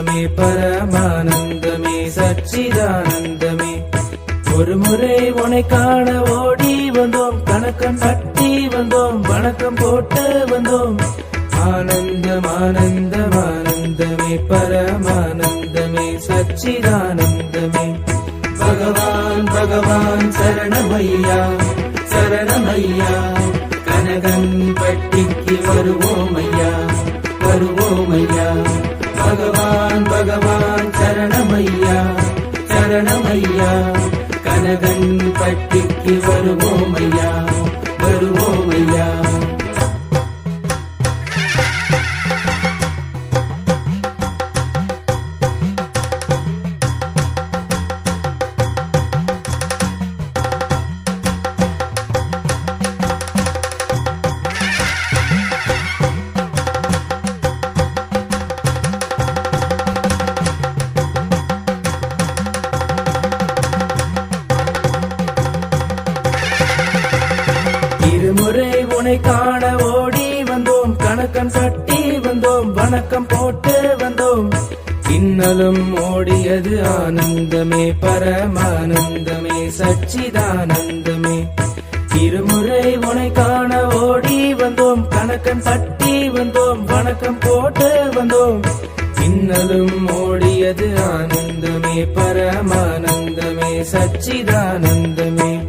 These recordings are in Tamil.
ஆனந்தமே பரமானந்தமே சச்சிதானந்தமே. ஒரு முறை உனை காண ஓடி வந்தோம் கணக்கம் கட்டி வந்தோம் வணக்கம் போட்டு வந்தோம். ஆனந்தம் ஆனந்தம் ஆனந்தமே பரமானந்தமே சச்சிதானந்தமே. பகவான் பகவான் சரணமையா சரணமையா. கனகன் பட்டிக்கு வருவோம் ஐயா வருவோம் ஐயா பகவான் பகவான் சரணமையா சரணமையா. கனகன் பட்டிக்கு வருவோமையா. இருமுறை காண ஓடி வந்தோம். கணக்கன் பட்டி வந்தோம். வணக்கம் போட்டு வந்தோம். இன்னலும் ஓடியது ஆனந்தமே பரமானந்தமே சச்சிதானந்தமே. இருமுறை உனை காண ஓடி வந்தோம். கணக்கன் பட்டி வந்தோம். வணக்கம் போட்டு வந்தோம். இன்னலும் ஓடியது ஆனந்தமே பரமானந்தமே சச்சிதானந்தமே.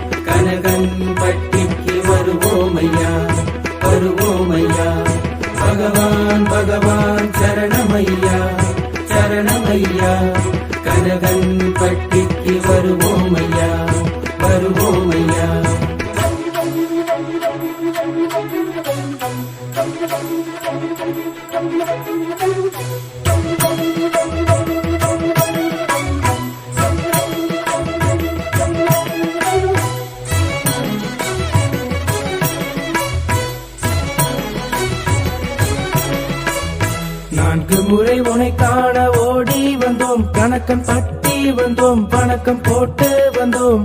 சரணமையா சரணமையா கனகன் பட்டிக்கு வருவோம் ஐயா வணக்கம் தட்டி வந்தோம் வணக்கம் போட்டு வந்தோம்.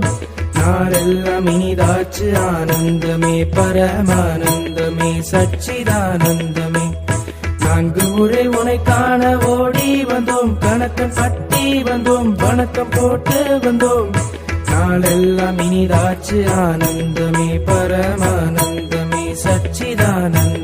நாளெல்லாம் இனிதாச்சு ஆனந்தமே பரமானந்தமே சச்சிதானந்தமே. நான்கு முறை உனை காண ஓடி வந்தோம் கணக்கம் தட்டி வந்தோம் வணக்கம் போட்டு வந்தோம். நாளெல்லாம் இனிதாச்சு ஆனந்தமே பரமானந்தமே சச்சிதானந்தமே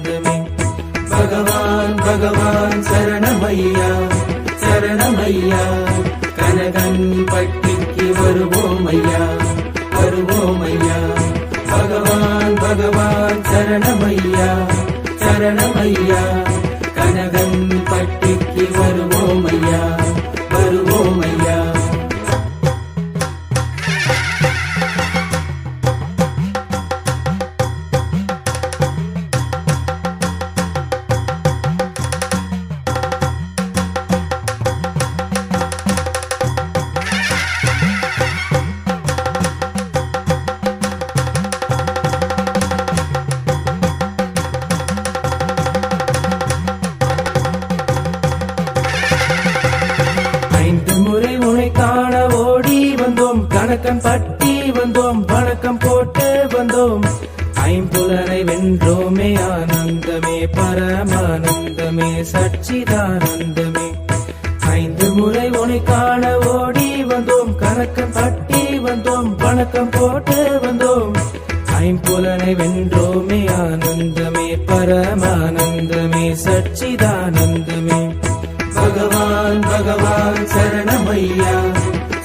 வணக்கம் கணக்கன் பட்டி வந்தோம் வணக்கம் போட்டு வந்தோம். ஐம்புலனை வென்றோமே ஆனந்தமே பரமானந்தமே சச்சிதானந்தமே. பகவான் பகவான் சரணமையா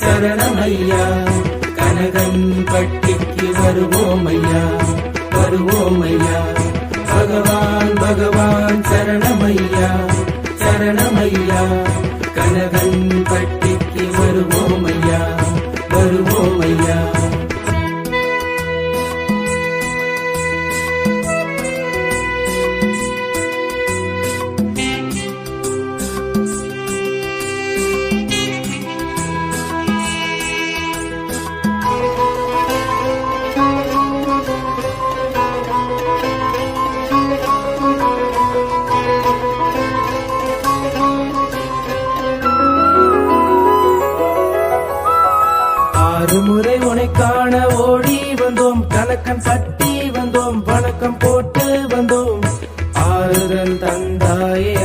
சரணமையா. கனகன் பட்டிக்கு வருவோமையா வருவோமையா. பகவான் பகவான் சரணமையா சரணமையா. கனகன் பட்டிக்கு வருவோமையா.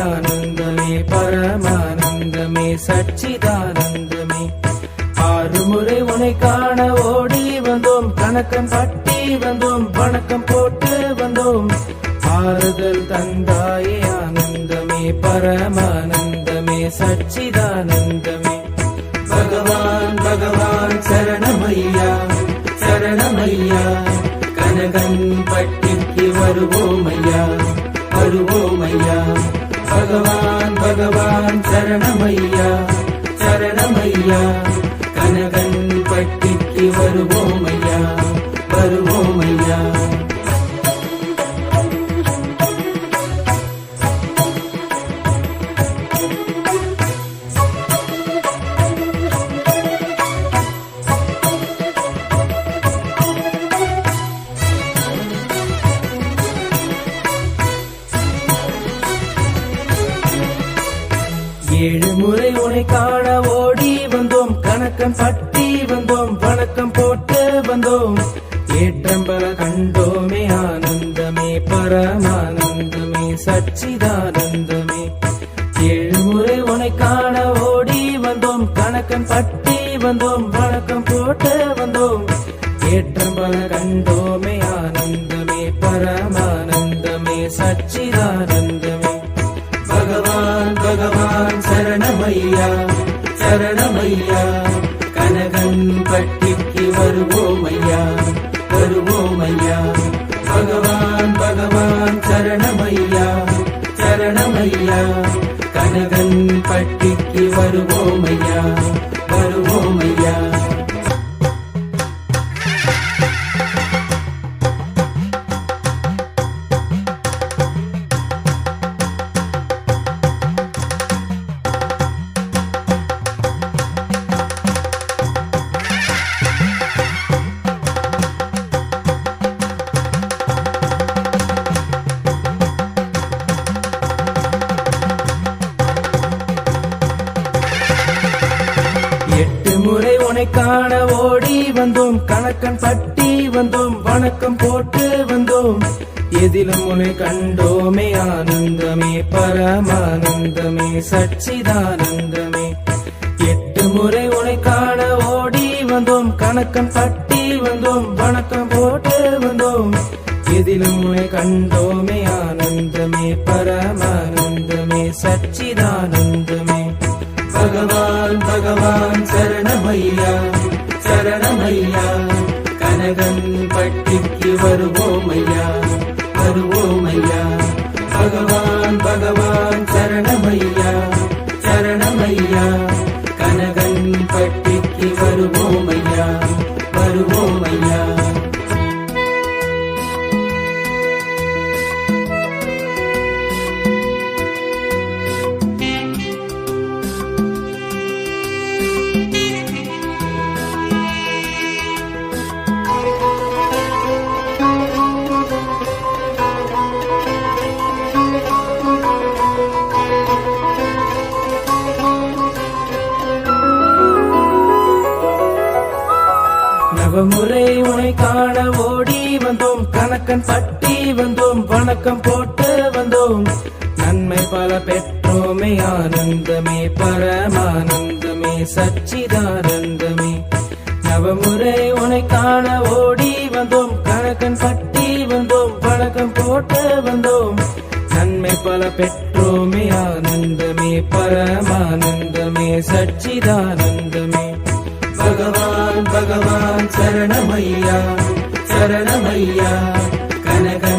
ஆனந்தமே பரமானந்தமே சச்சிதானந்தமே. ஆறு முறை உனை காண ஓடி வந்தோம் கணக்கம் பட்டி வந்தோம் வணக்கம் போட்டு வந்தோம். ஆறுதல் தந்தாயே ஆனந்தமே பரமானந்தமே சச்சிதானந்தமே. பகவான் பகவான் சரணமையா சரணமையா. கனகன் பட்டிக்கு வருவோமையா வருவோமையா. கனகன் பட்டிக்கு வருவோமையா ஏற்றம் கண்டோமே ஆனந்தமே பரமானந்தமே சச்சிதானந்தமே. ஏழுமுறை உனை காண ஓடி வந்தோம் கணக்கன் பட்டி வந்தோம் வணக்கம் போட்டு வந்தோம். ஏற்றம் பல கண்டோமே ஆனந்தமே பரமானந்தமே சச்சிதானந்தமே. பகவான் பகவான் சரணமையா சரணமையா. மரணமையா கனகன் பட்டிக்கு வருவோமையா? உன்னை காண ஓடி வந்தோம் கணக்கன் பட்டி வந்தோம் வணக்கம் போட்டு வந்தோம். எதிலும் உன்னை கண்டோமே ஆனந்தமே பரமானந்தமே சச்சிதானந்தமே. எட்டு முறை உன்னை காண ஓடி வந்தோம் கணக்கன் பட்டி வந்தோம் வணக்கம் போட்டு வந்தோம். எதிலும் உன்னை கண்டோமே கனகன் பட்டிக்கு வருவோமையா? வருவோமையா? பகவான் பகவான் சரணமையா? கணக்கன் பட்டி வந்தோம் வணக்கம் போட்டு வந்தோம். நன்மை பல பெற்றோமே ஆனந்தமே பரமானந்தமே சச்சிதானந்தமே. நவமுறை உனை காண ஓடி வந்தோம். கணக்கன் பட்டி வந்தோம் வணக்கம் போட்டு வந்தோம். நன்மை பல பெற்றோமே ஆனந்தமே பரமானந்தமே சச்சிதானந்தமே. பகவான் பகவான் சரணமையா சரணமையா.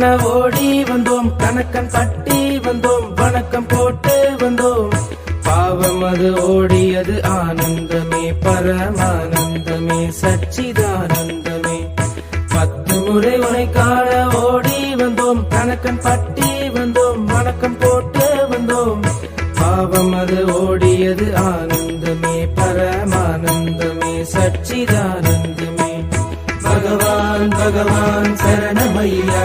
காண ஓடி வந்தோம் கணக்கன் தட்டி வந்தோம் வணக்கம் போட்டு வந்தோம். பாவம் அது ஓடியது ஆனந்தமே பரமானந்தமே சச்சிதானந்தமே. பத்து முறை உனை காண ஓடி வந்தோம் கணக்கன் பட்டி வந்தோம் வணக்கம் போட்டு வந்தோம். பாவம் அது ஓடியது ஆனந்தமே பரமானந்தமே சச்சிதானந்தமே. பகவான் பகவான் சரணமையா.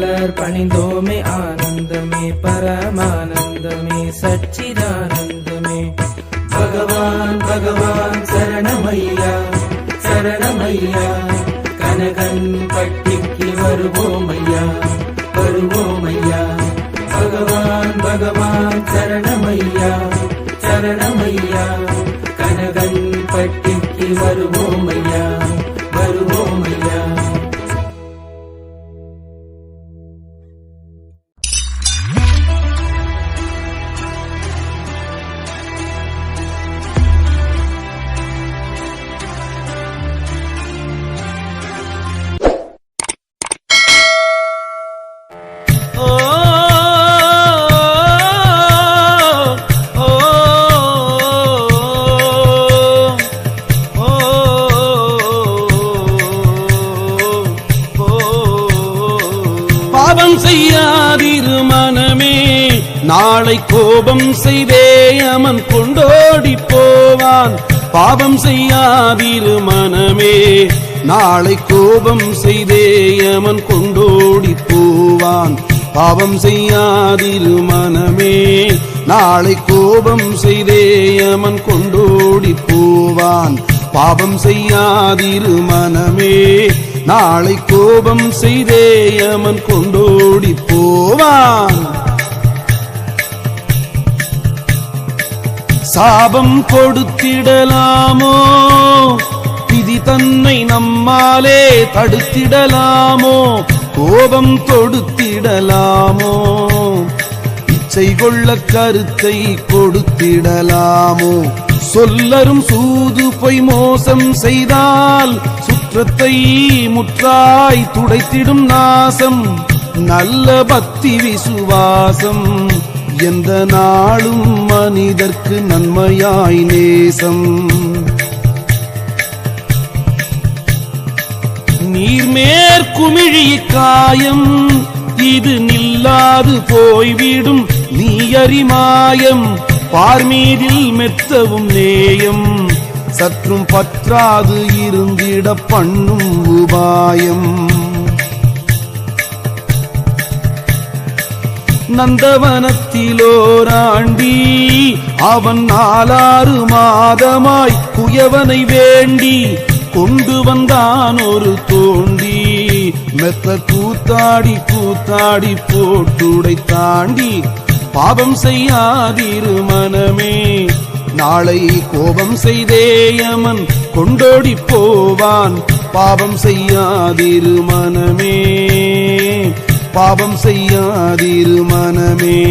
மலர் பணிந்தோமே ஆனந்தமே பரமானந்தமே சச்சிதானந்தமே. பகவான் பகவான் சரணமையா சரணமையா. கனகன் பட்டிக்கு வருவோமையா வருவோமையா. பகவான் பகவான் சரணமையா சரணமையா. கனகன் பட்டிக்கு வருவோமையா வருவோமையா. பாவம் செய்யாதிரு மனமே. நாளை கோபம் செய்தே அமன் கொண்டோடி போவான். பாவம் செய்யாதிரு மனமே. நாளை கோபம் செய்தே அமன் கொண்டோடி போவான். பாவம் செய்யாதிரு மனமே. நாளை கோபம் செய்தே அமன் கொண்டோடி போவான். சாபம் கொடுத்திடலாமோ? விதி தன்னை நம்மாலே தடுத்திடலாமோ? கோபம் தொடுத்திடலாமோ இச்சை கொள்ள கருத்தை கொடுத்திடலாமோ? சொல்லரும் சூது பொய் மோசம் செய்தால் சுற்றத்தை முற்றாய் துடைத்திடும் நாசம். நல்ல பக்தி விசுவாசம். எந்த நாளும் மனிதர்க்கு நன்மையாய் நேசம். நீர்மேற்குமிழி காயம் இது நில்லாது போய்விடும் நீயறிமாயம் பார்மீதில் மெத்தவும் நேயம் சற்றும் பற்றாது இருந்திட பண்ணும் உபாயம். நந்தவனத்திலோராண்டி அவன் நாலாறு மாதமாய் குயவனை வேண்டி கொண்டு வந்தான் ஒரு தோண்டி மெத்த கூத்தாடி கூத்தாடி போட்டுடை தாண்டி பாவம் செய்யாதிரு மனமே நாளை கோபம் செய்தேயமன் கொண்டோடி போவான் பாவம் செய்யாதிரு மனமே. பாவம் செய்யாதிரு மனமே.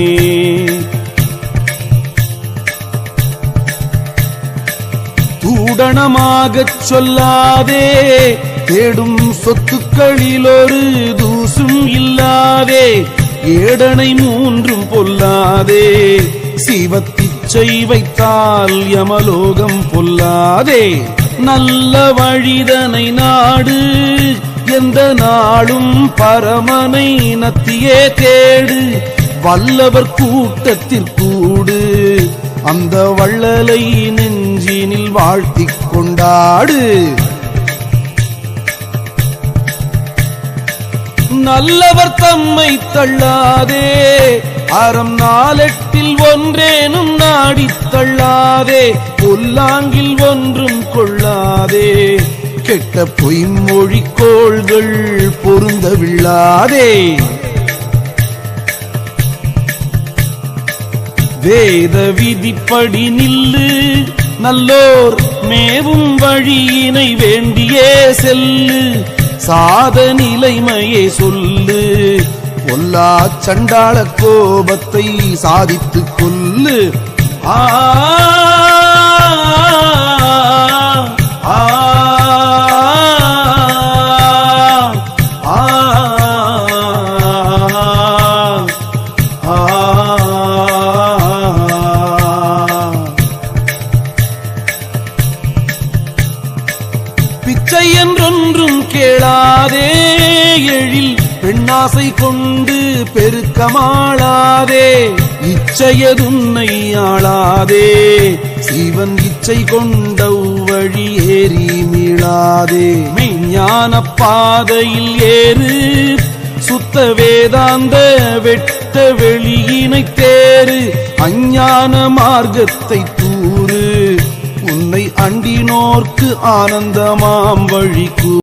தூடணமாகச் சொல்லாதே தேடும் சொத்துக்களிலொரு தூசும் இல்லாதே ஏடனை மூன்றும் பொல்லாதே. சிவத்திச்சை வைத்தால் யமலோகம் பொல்லாதே. நல்ல வழிதனை நாடு எந்த நாளும் பரமனை நத்தியே கேடு வல்லவர் கூட்டத்திற்கூடு அந்த வள்ளலை நெஞ்சினில் வாழ்த்திக் கொண்டாடு. நல்லவர் தம்மை தள்ளாதே. அறம் நாளெட்டில் ஒன்றேனும் நாடித் தள்ளாதே. பொல்லாங்கில் ஒன்றும் கொள்ளாதே. கெட்ட பொய்மொழி கோள்கள் பொருந்தவில்லாதே. வேத விதிப்படி நில்லு நல்லோர் மேவும் வழியினை வேண்டியே செல்லு. சாத நிலைமையே சொல்லு பொல்லா சண்டாள கோபத்தை சாதித்துக் கொல்லு. ஆ, பிச்சை என்றொன்றும் கேளாதே எழில் பெண்ணாசை கொண்டு பெருக்கமாளாதே. இச்சையதுன்னை ஆளாதே சிவன் இச்சை கொண்ட வழி ஏறி மீளாதே. மெய்ஞான பாதையில் ஏறு சுத்த வேதாந்த வெட்ட வெளியினை தேறு அஞ்ஞான மார்க்கத்தை அண்டினோர்க்கு ஆனந்தமாம் வழிக்கு.